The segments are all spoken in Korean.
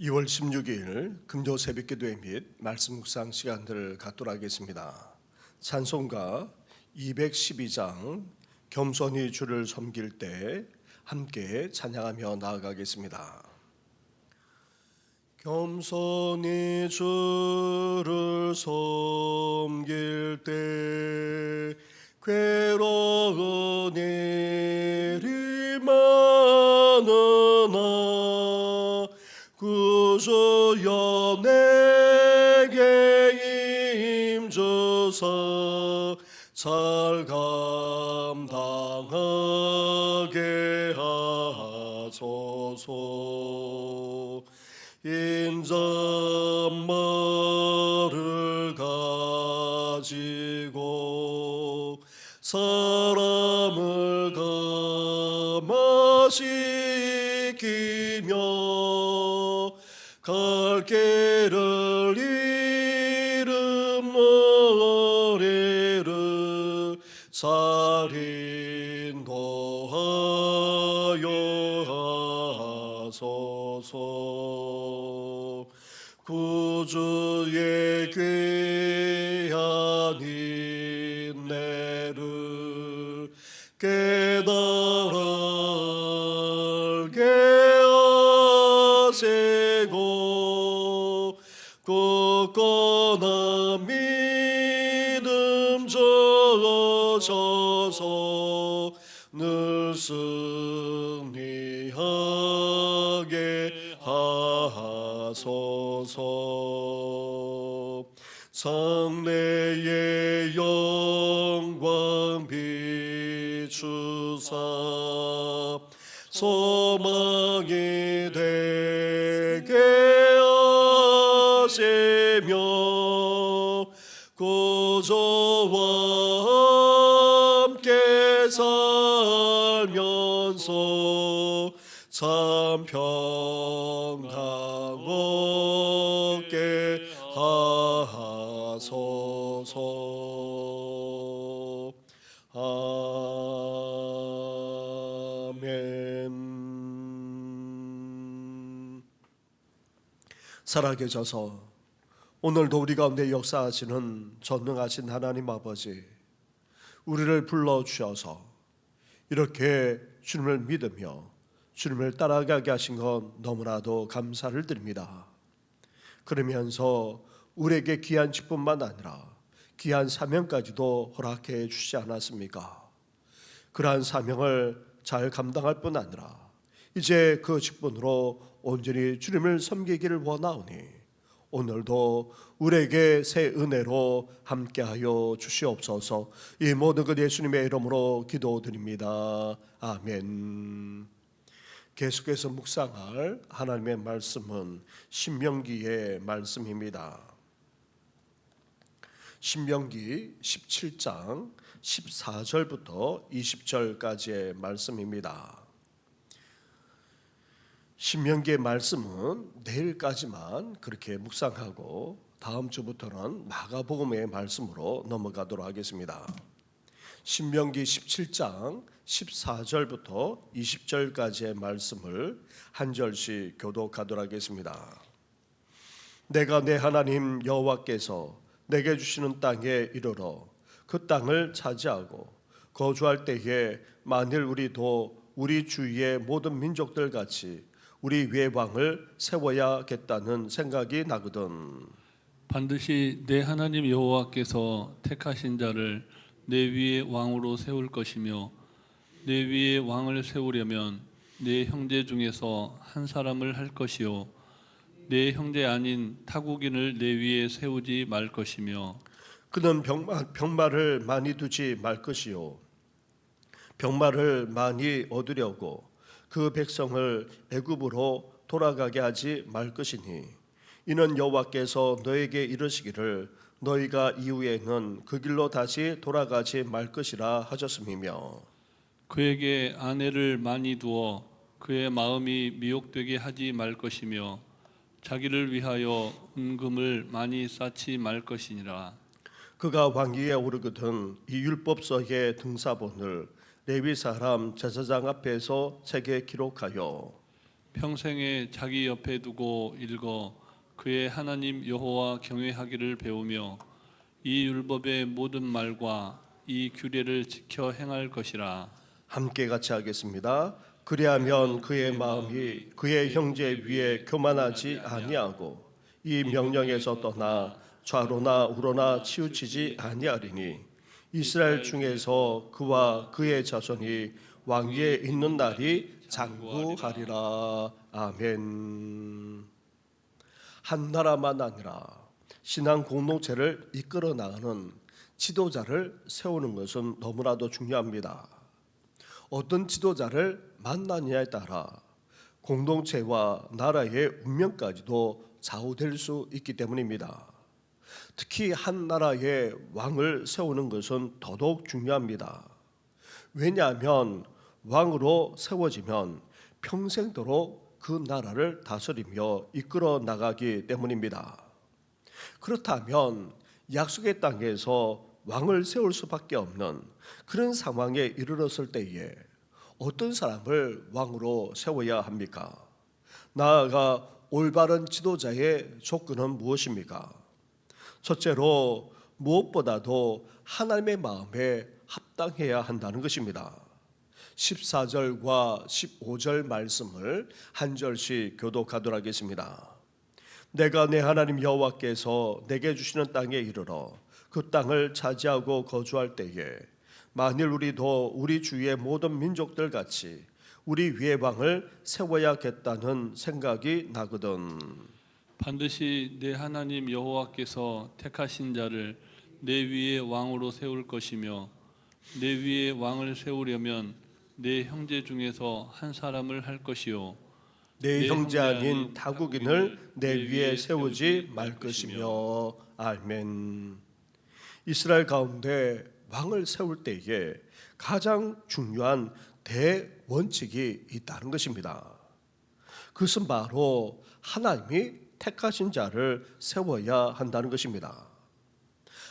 2월 16일 금요 새벽 기도회 및 말씀 묵상 시간들을 갖도록 하겠습니다. 찬송가 212장 겸손히 주를 섬길 때 함께 찬양하며 나아가겠습니다. 겸손히 주를 섬길 때 괴로운 일이 많으나 구 주여 내게 임주사 잘 감당하게 하소서. 인자말 하소서. 구주의 귀한 인내를 깨달아 알게 하시고 굳건한 믿음 주셔서 늘승 하소서. 성례의 영광 비추사. 소망이 되게 하시며 구조와 함께 살면서 참평 살아계셔서 오늘도 우리 가운데 역사하시는 전능하신 하나님 아버지 우리를 불러주셔서 이렇게 주님을 믿으며 주님을 따라가게 하신 건 너무나도 감사를 드립니다. 그러면서 우리에게 귀한 직분만 아니라 귀한 사명까지도 허락해 주시지 않았습니까? 그러한 사명을 잘 감당할 뿐 아니라 이제 그 직분으로 온전히 주님을 섬기기를 원하오니 오늘도 우리에게 새 은혜로 함께하여 주시옵소서. 이 모든 것 예수님의 이름으로 기도드립니다. 아멘. 계속해서 묵상할 하나님의 말씀은 신명기의 말씀입니다. 신명기 17장 14절부터 20절까지의 말씀입니다. 신명기의 말씀은 내일까지만 그렇게 묵상하고 다음 주부터는 마가복음의 말씀으로 넘어가도록 하겠습니다. 신명기 17장 14절부터 20절까지의 말씀을 한 절씩 교독하도록 하겠습니다. 내가 내 하나님 여호와께서 내게 주시는 땅에 이르러 그 땅을 차지하고 거주할 때에 만일 우리도 우리 주위의 모든 민족들 같이 우리 외왕을 세워야겠다는 생각이 나거든. 반드시 내 하나님 여호와께서 택하신 자를 내 위에 왕으로 세울 것이며 내 위에 왕을 세우려면 내 형제 중에서 한 사람을 할 것이요 내 형제 아닌 타국인을 내 위에 세우지 말 것이며 그는 병마, 병마를 많이 두지 말 것이요 병마를 많이 얻으려고 그 백성을 애굽으로 돌아가게 하지 말 것이니 이는 여호와께서 너에게 이르시기를 너희가 이후에는 그 길로 다시 돌아가지 말 것이라 하셨음이며 그에게 아내를 많이 두어 그의 마음이 미혹되게 하지 말 것이며 자기를 위하여 은금을 많이 쌓지 말 것이니라. 그가 왕위에 오르거든 이 율법서의 등사본을 레위 사람 제사장 앞에서 책에 기록하여 평생에 자기 옆에 두고 읽어 그의 하나님 여호와 경외하기를 배우며 이 율법의 모든 말과 이 규례를 지켜 행할 것이라 함께 같이 하겠습니다. 그리하면 그의 마음이 그의 형제 위에 교만하지 아니하고 이 명령에서 떠나 좌로나 우로나 치우치지 아니하리니 이스라엘 중에서 그와 그의 자손이 왕위에 있는 날이 장구하리라 아멘. 한 나라만 아니라 신앙 공동체를 이끌어 나가는 지도자를 세우는 것은 너무나도 중요합니다. 어떤 지도자를 만나느냐에 따라 공동체와 나라의 운명까지도 좌우될 수 있기 때문입니다. 특히 한 나라의 왕을 세우는 것은 더더욱 중요합니다. 왜냐하면 왕으로 세워지면 평생도록 그 나라를 다스리며 이끌어 나가기 때문입니다. 그렇다면 약속의 땅에서 왕을 세울 수밖에 없는 그런 상황에 이르렀을 때에 어떤 사람을 왕으로 세워야 합니까? 나아가 올바른 지도자의 조건은 무엇입니까? 첫째로 무엇보다도 하나님의 마음에 합당해야 한다는 것입니다. 14절과 15절 말씀을 한 절씩 교독하도록 하겠습니다. 내가 내 하나님 여호와께서 내게 주시는 땅에 이르러 그 땅을 차지하고 거주할 때에 만일 우리도 우리 주위의 모든 민족들 같이 우리 위에 왕을 세워야겠다는 생각이 나거든. 반드시 내 하나님 여호와께서 택하신 자를 내 위에 왕으로 세울 것이며 내 위에 왕을 세우려면 내 형제 중에서 한 사람을 할 것이요 내 내 형제 아닌 타국인을 내 위에 세우지 말 것이며 아멘. 이스라엘 가운데 왕을 세울 때에 가장 중요한 대원칙이 있다는 것입니다. 그것은 바로 하나님이 택하신 자를 세워야 한다는 것입니다.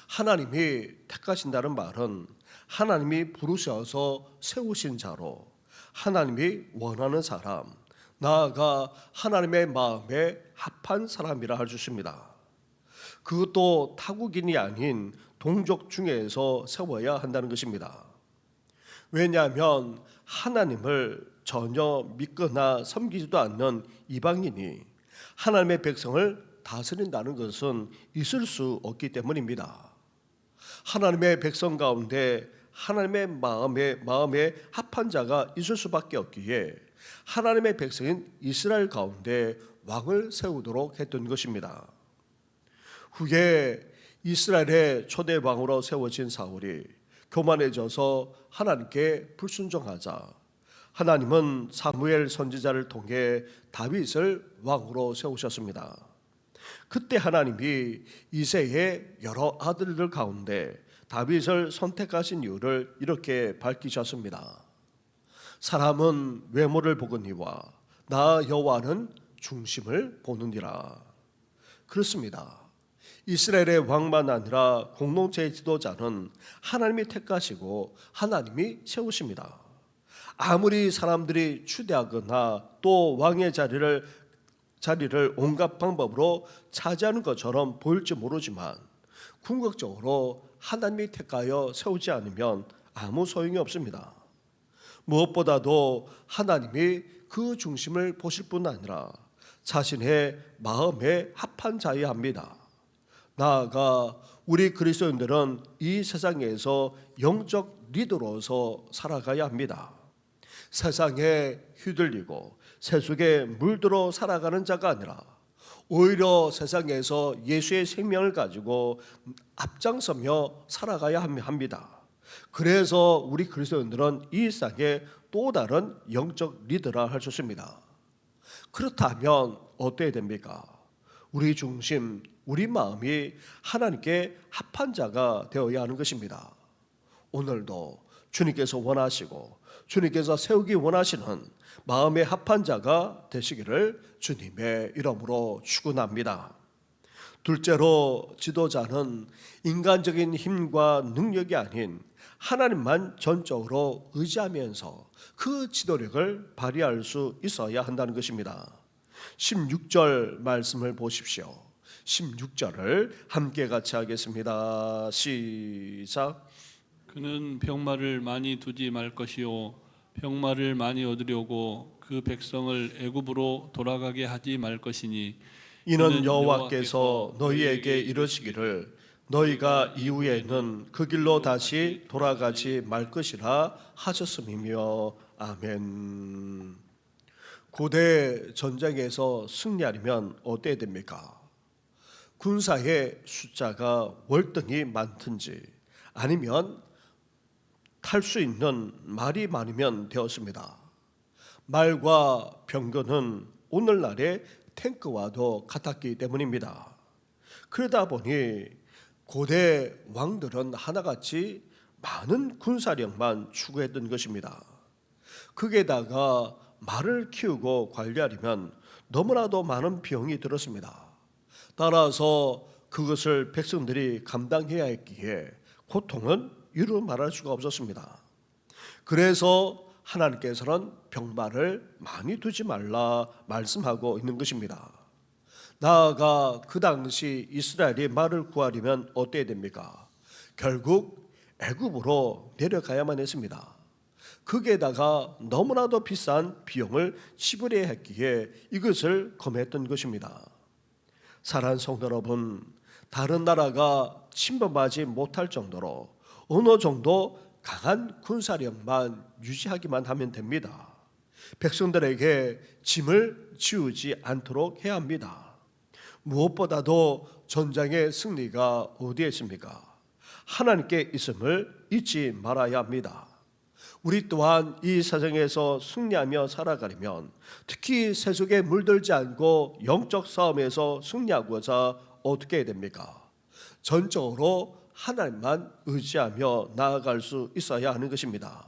하나님이 택하신다는 말은 하나님이 부르셔서 세우신 자로 하나님이 원하는 사람, 나아가 하나님의 마음에 합한 사람이라 할수 있습니다. 그것도 타국인이 아닌 동족 중에서 세워야 한다는 것입니다. 왜냐하면 하나님을 전혀 믿거나 섬기지도 않는 이방인이 하나님의 백성을 다스린다는 것은 있을 수 없기 때문입니다. 하나님의 백성 가운데 하나님의 마음에 마음에 합한 자가 있을 수밖에 없기에 하나님의 백성인 이스라엘 가운데 왕을 세우도록 했던 것입니다. 후에 이스라엘의 초대 왕으로 세워진 사울이 교만해져서 하나님께 불순종하자 하나님은 사무엘 선지자를 통해 다윗을 왕으로 세우셨습니다. 그때 하나님이 이세의 여러 아들들 가운데 다윗을 선택하신 이유를 이렇게 밝히셨습니다. 사람은 외모를 보거니와 나 여호와는 중심을 보느니라. 그렇습니다. 이스라엘의 왕만 아니라 공동체의 지도자는 하나님이 택하시고 하나님이 세우십니다. 아무리 사람들이 추대하거나 또 왕의 자리를 자리를 온갖 방법으로 차지하는 것처럼 보일지 모르지만 궁극적으로 하나님이 택하여 세우지 않으면 아무 소용이 없습니다. 무엇보다도 하나님이 그 중심을 보실 뿐 아니라 자신의 마음에 합한 자여야 합니다. 나아가 우리 그리스도인들은 이 세상에서 영적 리더로서 살아가야 합니다. 세상에 휘둘리고 세속에 물들어 살아가는 자가 아니라 오히려 세상에서 예수의 생명을 가지고 앞장서며 살아가야 합니다. 그래서 우리 그리스도인들은 이 세상에 또 다른 영적 리더라 할 수 있습니다. 그렇다면 어때야 됩니까? 우리 중심, 우리 마음이 하나님께 합한 자가 되어야 하는 것입니다. 오늘도 주님께서 원하시고 주님께서 세우기 원하시는 마음의 합한 자가 되시기를 주님의 이름으로 축원합니다. 둘째로 지도자는 인간적인 힘과 능력이 아닌 하나님만 전적으로 의지하면서 그 지도력을 발휘할 수 있어야 한다는 것입니다. 16절 말씀을 보십시오. 16절을 함께 같이 하겠습니다. 시작. 그는 병마를 많이 두지 말 것이요 병마를 많이 얻으려고 그 백성을 애굽으로 돌아가게 하지 말 것이니 이는 여호와께서 너희에게 이르시기를 너희가 이후에는 그 길로 다시 돌아가지 말 것이라 하셨음이며 아멘. 고대 전쟁에서 승리하려면 어때야 됩니까? 군사의 숫자가 월등히 많든지 아니면 탈 수 있는 말이 많으면 되었습니다. 말과 병거는 오늘날의 탱크와도 같았기 때문입니다. 그러다 보니 고대 왕들은 하나같이 많은 군사력만 추구했던 것입니다. 거기에다가 말을 키우고 관리하려면 너무나도 많은 비용이 들었습니다. 따라서 그것을 백성들이 감당해야 했기에 고통은 이루 말할 수가 없었습니다. 그래서 하나님께서는 병마를 많이 두지 말라 말씀하고 있는 것입니다. 나아가 그 당시 이스라엘이 말을 구하려면 어때야 됩니까? 결국 애굽으로 내려가야만 했습니다. 거기에다가 너무나도 비싼 비용을 지불해야 했기에 이것을 검했던 것입니다. 사랑하는 성도 여러분, 다른 나라가 침범하지 못할 정도로 어느 정도 강한 군사력만 유지하기만 하면 됩니다. 백성들에게 짐을 지우지 않도록 해야 합니다. 무엇보다도 전장의 승리가 어디에 있습니까? 하나님께 있음을 잊지 말아야 합니다. 우리 또한 이 세상에서 승리하며 살아가려면 특히 세속에 물들지 않고 영적 싸움에서 승리하고자 어떻게 해야 됩니까? 전적으로 하나님만 의지하며 나아갈 수 있어야 하는 것입니다.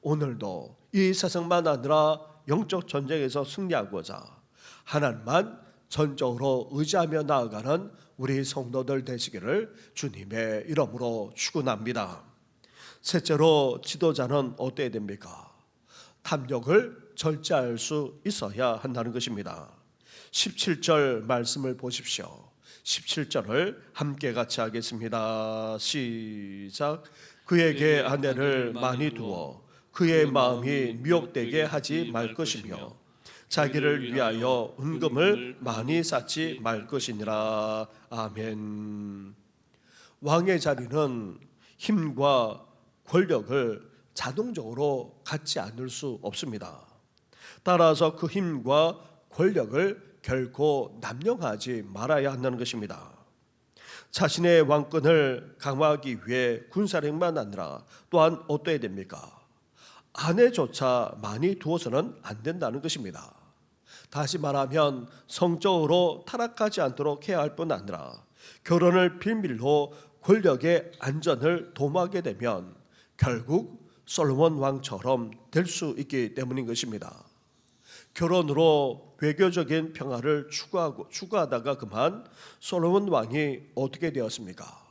오늘도 이 세상만 아니라 영적 전쟁에서 승리하고자 하나님만 전적으로 의지하며 나아가는 우리 성도들 되시기를 주님의 이름으로 축원합니다. 셋째로 지도자는 어때야 됩니까? 탐욕을 절제할 수 있어야 한다는 것입니다. 17절 말씀을 보십시오. 17절을 함께 같이 하겠습니다. 시작. 그에게 아내를 많이 두어 그의 마음이 미혹되게 하지 말 것이며 자기를 위하여 은금을 많이 쌓지 말 것이니라. 아멘. 왕의 자리는 힘과 권력을 자동적으로 갖지 않을 수 없습니다. 따라서 그 힘과 권력을 결코 남용하지 말아야 한다는 것입니다. 자신의 왕권을 강화하기 위해 군사력만 아니라 또한 어떠해야 됩니까? 아내조차 많이 두어서는 안 된다는 것입니다. 다시 말하면 성적으로 타락하지 않도록 해야 할 뿐 아니라 결혼을 비밀로 권력의 안전을 도모하게 되면 결국 솔로몬 왕처럼 될 수 있기 때문인 것입니다. 결혼으로 외교적인 평화를 추구하고 추구하다가 그만 솔로몬 왕이 어떻게 되었습니까?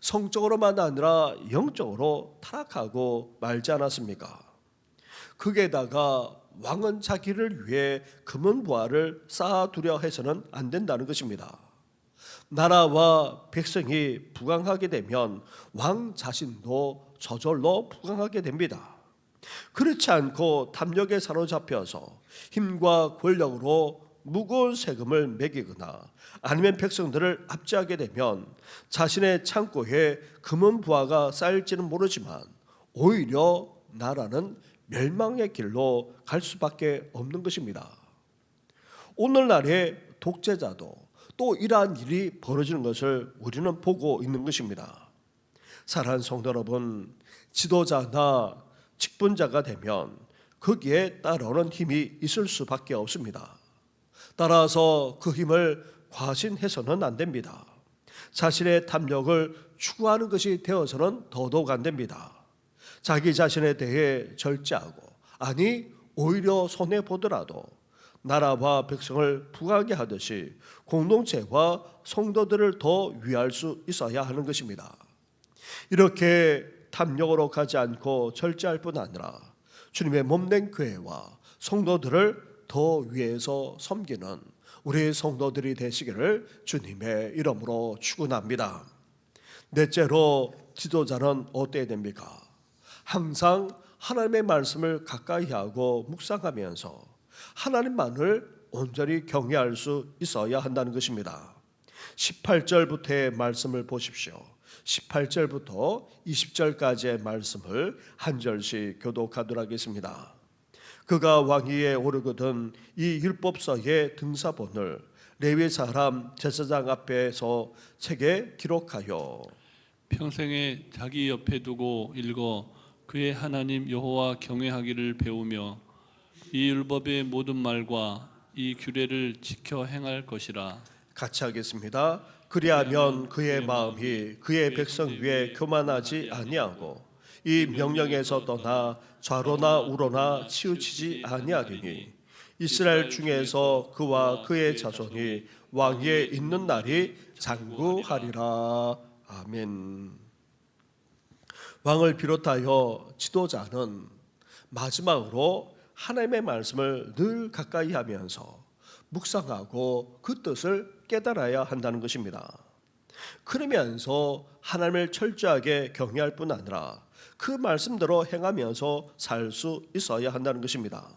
성적으로만 아니라 영적으로 타락하고 말지 않았습니까? 거기에다가 왕은 자기를 위해 금은 부하를 쌓아두려 해서는 안 된다는 것입니다. 나라와 백성이 부강하게 되면 왕 자신도 저절로 부강하게 됩니다. 그렇지 않고 탐욕에 사로잡혀서 힘과 권력으로 무거운 세금을 매기거나 아니면 백성들을 압제하게 되면 자신의 창고에 금은 부하가 쌓일지는 모르지만 오히려 나라는 멸망의 길로 갈 수밖에 없는 것입니다. 오늘날의 독재자도 또 이러한 일이 벌어지는 것을 우리는 보고 있는 것입니다. 사랑하는 성도 여러분, 지도자나 직분자가 되면 거기에 따라오는 힘이 있을 수밖에 없습니다. 따라서 그 힘을 과신해서는 안 됩니다. 자신의 탐욕을 추구하는 것이 되어서는 더더욱 안 됩니다. 자기 자신에 대해 절제하고 아니 오히려 손해 보더라도 나라와 백성을 부하게 하듯이 공동체와 성도들을 더 위할 수 있어야 하는 것입니다. 이렇게 탐욕으로 가지 않고 절제할 뿐 아니라 주님의 몸된 교회와 성도들을 더 위해서 섬기는 우리 성도들이 되시기를 주님의 이름으로 축원합니다. 넷째로 지도자는 어때야 됩니까? 항상 하나님의 말씀을 가까이 하고 묵상하면서 하나님만을 온전히 경외할 수 있어야 한다는 것입니다. 18절부터의 말씀을 보십시오. 18절부터 20절까지의 말씀을 한 절씩 교독하도록 하겠습니다. 그가 왕위에 오르거든 이 율법서의 등사본을 레위 사람 제사장 앞에서 책에 기록하여 평생에 자기 옆에 두고 읽어 그의 하나님 여호와 경외하기를 배우며 이 율법의 모든 말과 이 규례를 지켜 행할 것이라 같이 하겠습니다. 그리하면 그의 마음이 그의 백성 위에 교만하지 아니하고 이 명령에서 떠나 좌로나 우로나 치우치지 아니하리니 이스라엘 중에서 그와 그의 자손이 왕위에 있는 날이 장구하리라. 아멘. 왕을 비롯하여 지도자는 마지막으로 하나님의 말씀을 늘 가까이 하면서 묵상하고 그 뜻을 깨달아야 한다는 것입니다. 그러면서 하나님을 철저하게 경외할 뿐 아니라 그 말씀대로 행하면서 살 수 있어야 한다는 것입니다.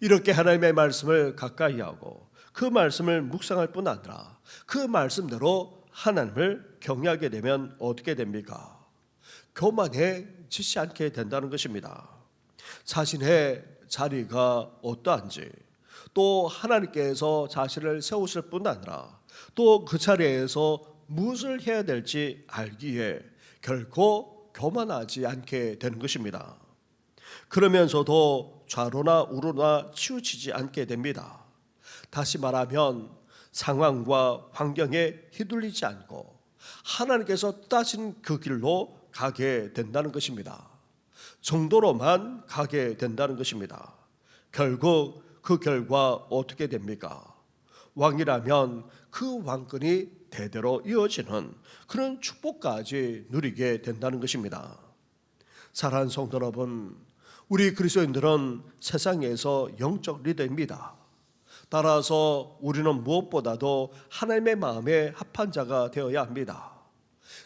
이렇게 하나님의 말씀을 가까이 하고 그 말씀을 묵상할 뿐 아니라 그 말씀대로 하나님을 경외하게 되면 어떻게 됩니까? 교만해지지 않게 된다는 것입니다. 자신의 자리가 어떠한지 또 하나님께서 자신을 세우실 뿐 아니라 또 그 자리에서 무엇을 해야 될지 알기에 결코 교만하지 않게 되는 것입니다. 그러면서도 좌로나 우로나 치우치지 않게 됩니다. 다시 말하면 상황과 환경에 휘둘리지 않고 하나님께서 따신 그 길로 가게 된다는 것입니다. 정도로만 가게 된다는 것입니다. 결국 그 결과 어떻게 됩니까? 왕이라면 그 왕권이 대대로 이어지는 그런 축복까지 누리게 된다는 것입니다. 사랑하는 성도 여러분, 우리 그리스도인들은 세상에서 영적 리더입니다. 따라서 우리는 무엇보다도 하나님의 마음에 합한 자가 되어야 합니다.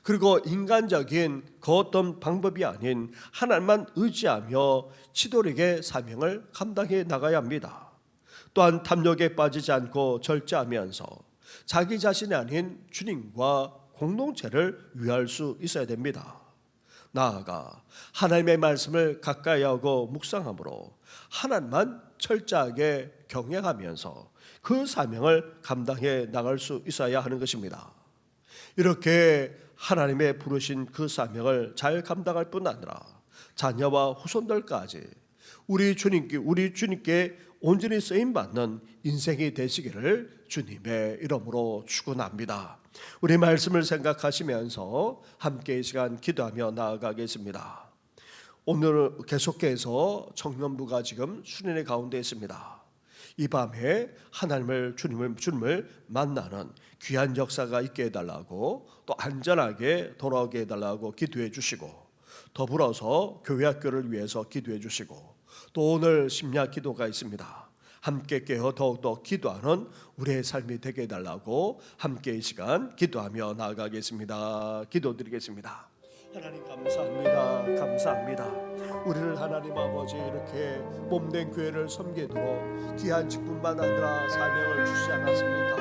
그리고 인간적인 그 어떤 방법이 아닌 하나님만 의지하며 치도력의 사명을 감당해 나가야 합니다. 또한 탐욕에 빠지지 않고 절제하면서 자기 자신이 아닌 주님과 공동체를 위할 수 있어야 됩니다. 나아가 하나님의 말씀을 가까이 하고 묵상함으로 하나님만 철저하게 경외하면서 그 사명을 감당해 나갈 수 있어야 하는 것입니다. 이렇게 하나님의 부르신 그 사명을 잘 감당할 뿐 아니라 자녀와 후손들까지 우리 주님께 우리 주님께 온전히 쓰임 받는 인생이 되시기를 주님의 이름으로 축원합니다. 우리 말씀을 생각하시면서 함께 이 시간 기도하며 나아가겠습니다. 오늘 계속해서 청년부가 지금 수련의 가운데 있습니다. 이 밤에 하나님을 주님을 주님을 만나는 귀한 역사가 있게 해달라고 또 안전하게 돌아오게 해달라고 기도해 주시고 더불어서 교회 학교를 위해서 기도해 주시고 또 오늘 심야 기도가 있습니다. 함께 깨어 더욱더 기도하는 우리의 삶이 되게 해달라고 함께 이 시간 기도하며 나아가겠습니다. 기도드리겠습니다. 하나님 감사합니다. 감사합니다. 우리를 하나님 아버지 이렇게 몸된 교회를 섬기도록 귀한 직분만 아니라 사명을 주시지 않았습니까?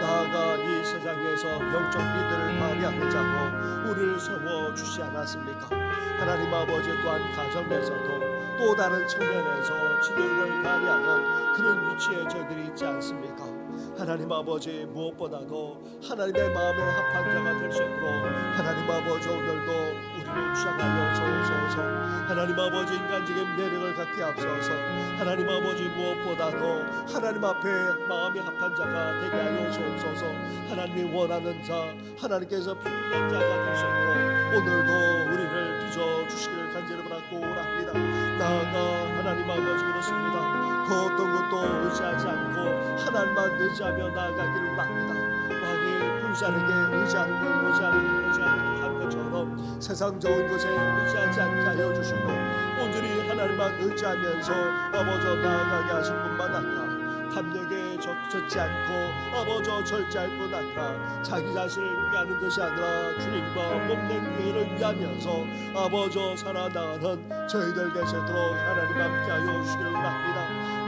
나아가 이 세상에서 영적 리더를 발휘하는 자로 우리를 세워 주시지 않았습니까? 하나님 아버지 또한 가정에서도 또 다른 측면에서 지도를 발휘하는 그런 위치에 저희들이 있지 않습니까? 하나님 아버지 무엇보다도 하나님의 마음에 합한 자가 될 수 있도록 하나님 아버지 오늘도 우리를 주장하여 주옵소서. 하나님 아버지 인간적인 매력을 갖게 앞서서 하나님 아버지 무엇보다도 하나님 앞에 마음이 합한 자가 되게 하여 주옵소서. 하나님이 원하는 자 하나님께서 필요한 자가 될 수 있도록 오늘도 우리를 빚어 주시기를 간절히 바라고 나아가 하나님 아버지 그렇습니다 그 어떤 것도 의지하지 않고 하나님만 의지하며 나아가기를 바랍니다. 왕이 의지하는 것, 의지하는 것한 것처럼 세상적인 것에 의지하지 않게 하여 주시고 온전히 하나님만 의지하면서 아버지 나아가게 하실 뿐만 아니라 적젖지 않고 아버지 절제할 뿐 아니라 자기 자신을 위하는 것이 아니라 주님과 몸된 교회를 위하면서 아버지 살아나가는 저희들 되시도록 하나님 함께하여 주시기를 바랍니다.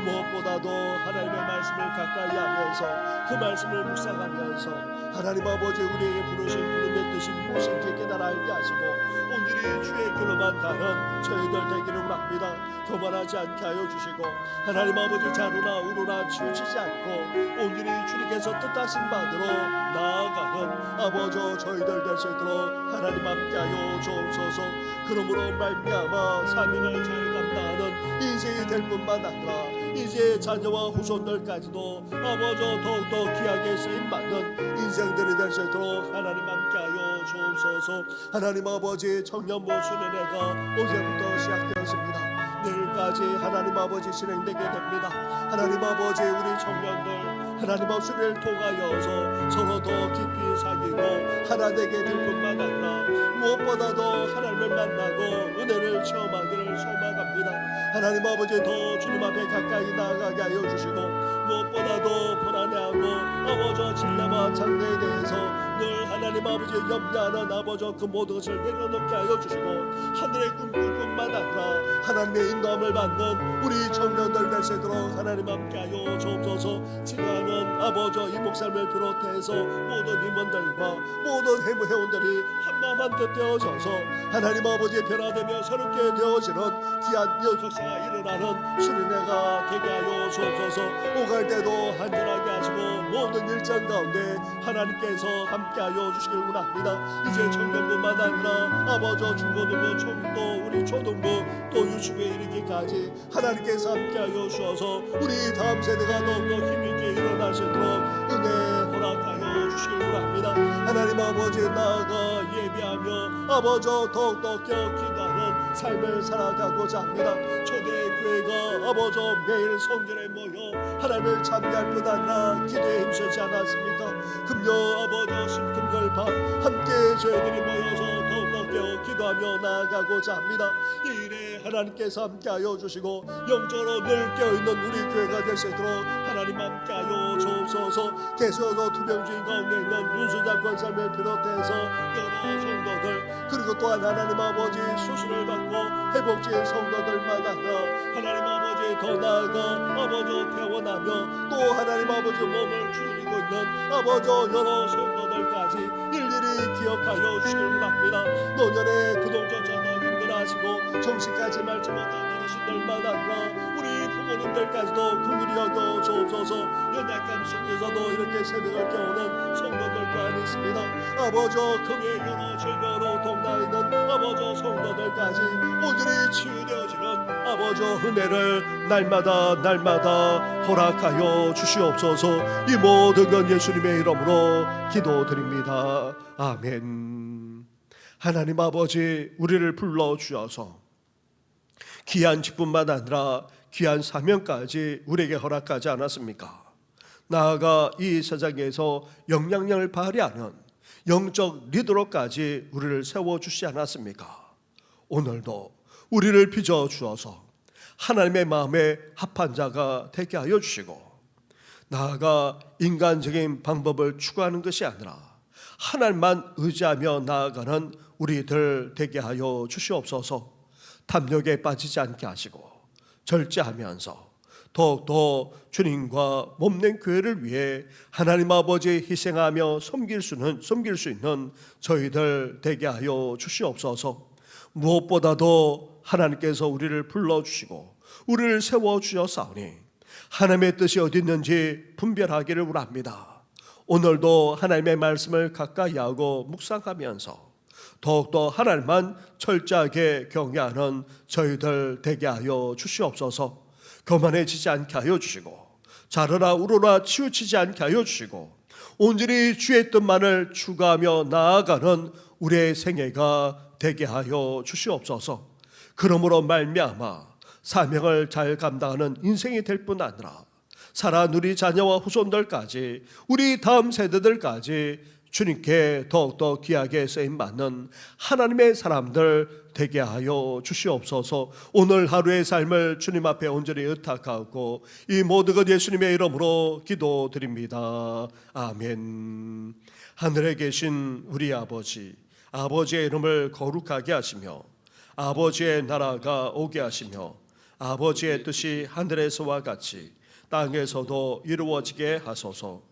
무엇보다도 하나님의 말씀을 가까이 하면서 그 말씀을 묵상하면서 하나님 아버지 우리에게 부르신 부름의 뜻이 무엇인지 깨달아 알게 하시고 온전히 주의 길로만 가는 저희들 되기를 바랍니다. 교만하지 않게 하여 주시고 하나님 아버지 자루나 우루나 치우치지 않고 온전히 주님께서 뜻하신 바대로 나아가는 아버지 저희들 될 수 있도록 하나님 함께 하여 주옵소서 그러므로 말미암아 사명을 잘 감당하는 인생이 될 뿐만 아니라 이제 자녀와 후손들까지도 아버지 더욱더 귀하게 쓰임받는 인생들이 될 수 있도록 하나님 함께하여 주옵소서. 하나님 아버지 청년부 수련회가 어제부터 시작되었습니다. 내일까지 하나님 아버지 진행되게 됩니다. 하나님 아버지 우리 청년들 하나님 아버지 를 통하여서 서로 더 깊이 사귀고 하나 되게 될 뿐만 아니라 무엇보다도 하나님을 만나고 은혜를 체험하기를 소망합니다. 하나님 아버지 더 주님 앞에 가까이 나아가게 하여 주시고 무엇보다도 불안해하고 아버지 진례와 장래에 대해서 늘 하나님 아버지 염려하는 아버지 그 모든 것을 내려놓게 하여 주시고 하늘의 꿈꿀 뿐만 아니라 하나님의 인도함을 받는 우리 청년들 될 수 있도록 하나님 함께 하여 주옵소서. 지나는 아버지 이 목사님을 비롯해서 모든 임원들과 모든 해무 회원들이 한마음 한뜻 되어져서 하나님 아버지의 변화되며 새롭게 되어지는 귀한 역사가 일어나는 수련회가 되게 하여 주옵소서. 오갈 때도 한전하게 하시고 모든 일정 가운데 하나님께서 함께하여 주시길 원합니다. 이제 청년부만 아니라 아버지 중고등부 총도 우리 초등부 또 유치부에 이르기까지 하나님께서 함께하여 주셔서 우리 다음 세대가 더욱더 힘있게 일어날 수 있도록 은혜 허락하여 주시길 원합니다. 하나님 아버지 나아가 예비하며 아버지 더욱더 겨 기도하는 삶을 살아가고자 합니다. 초대교회가 아버지 매일 성전에 모여 하나님을 찬미할 뿐 아니라 기도에 힘쓰지 않았습니까 금요 아버지 신금절 밤 함께 저희들이 모여서 더욱더 겨 기도하며 나아가고자 합니다. 이 일에 하나님께서 함께하여 주시고 영적으로 늘 깨어있는 우리 교회가 될 수 있도록 하나님 함께하여 주옵소서 계속해서 투병주의 가운데 있는 윤수장 권사님을 비롯해서 여러 성도들 그리고 또한 하나님 아버지 수술을 받고 회복된 성도들마다 하나님 아버지 더 나아가 아버지 퇴원하며 또 하나님 아버지 몸을 줄이고 있는 아버지 여러 성도들까지 일일이 기억하여 주시길 원합니다. 노년에 그동조차도 힘들어하시고 정신까지 말지 못하는 아니라 우리 부모님들까지도 여겨 주옵소서 연약 감 속에서도 이렇게 새벽을 깨우는 성도들 또한 있습니다. 아버지 금의 여러 질병으로 동나 있는 아버지 성도들까지 오늘이 치유되어지는 아버지 은혜를 날마다 날마다 허락하여 주시옵소서. 이 모든 건 예수님의 이름으로 기도드립니다. 아멘. 하나님 아버지 우리를 불러 주셔서 귀한 직분만 아니라 귀한 사명까지 우리에게 허락하지 않았습니까? 나아가 이 세상에서 영향력을 발휘하는 영적 리더로까지 우리를 세워 주시지 않았습니까? 오늘도 우리를 빚어 주어서 하나님의 마음에 합한 자가 되게 하여 주시고 나아가 인간적인 방법을 추구하는 것이 아니라 하나님만 의지하며 나아가는 우리들 되게 하여 주시옵소서. 탐욕에 빠지지 않게 하시고 절제하면서 더욱더 주님과 몸된 교회를 위해 하나님 아버지 희생하며 섬길 수는 섬길 수 있는 저희들 되게 하여 주시옵소서. 무엇보다도 하나님께서 우리를 불러 주시고 우리를 세워 주셨사오니 하나님의 뜻이 어디 있는지 분별하기를 원합니다. 오늘도 하나님의 말씀을 가까이 하고 묵상하면서 더욱더 하나님만 철저하게 경외하는 저희들 되게 하여 주시옵소서. 교만해지지 않게 하여 주시고 자르나 우러나 치우치지 않게 하여 주시고 온전히 주의 뜻만을 추구하며 나아가는 우리의 생애가 되게 하여 주시옵소서. 그러므로 말미암아 사명을 잘 감당하는 인생이 될 뿐 아니라 살아 우리 자녀와 후손들까지 우리 다음 세대들까지 주님께 더욱더 귀하게 쓰임 받는 하나님의 사람들 되게 하여 주시옵소서. 오늘 하루의 삶을 주님 앞에 온전히 의탁하고 이 모든 것 예수님의 이름으로 기도드립니다. 아멘. 하늘에 계신 우리 아버지, 아버지의 이름을 거룩하게 하시며 아버지의 나라가 오게 하시며 아버지의 뜻이 하늘에서와 같이 땅에서도 이루어지게 하소서.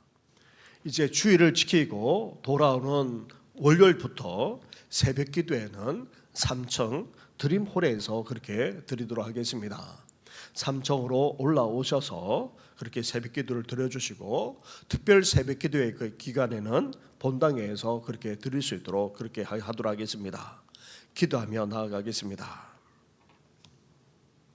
이제 주의를 지키고 돌아오는 월요일부터 새벽 기도에는 삼청 드림홀에서 그렇게 드리도록 하겠습니다. 삼청으로 올라오셔서 그렇게 새벽 기도를 드려주시고 특별 새벽 기도의 그 기간에는 본당에서 그렇게 드릴 수 있도록 그렇게 하도록 하겠습니다. 기도하며 나아가겠습니다.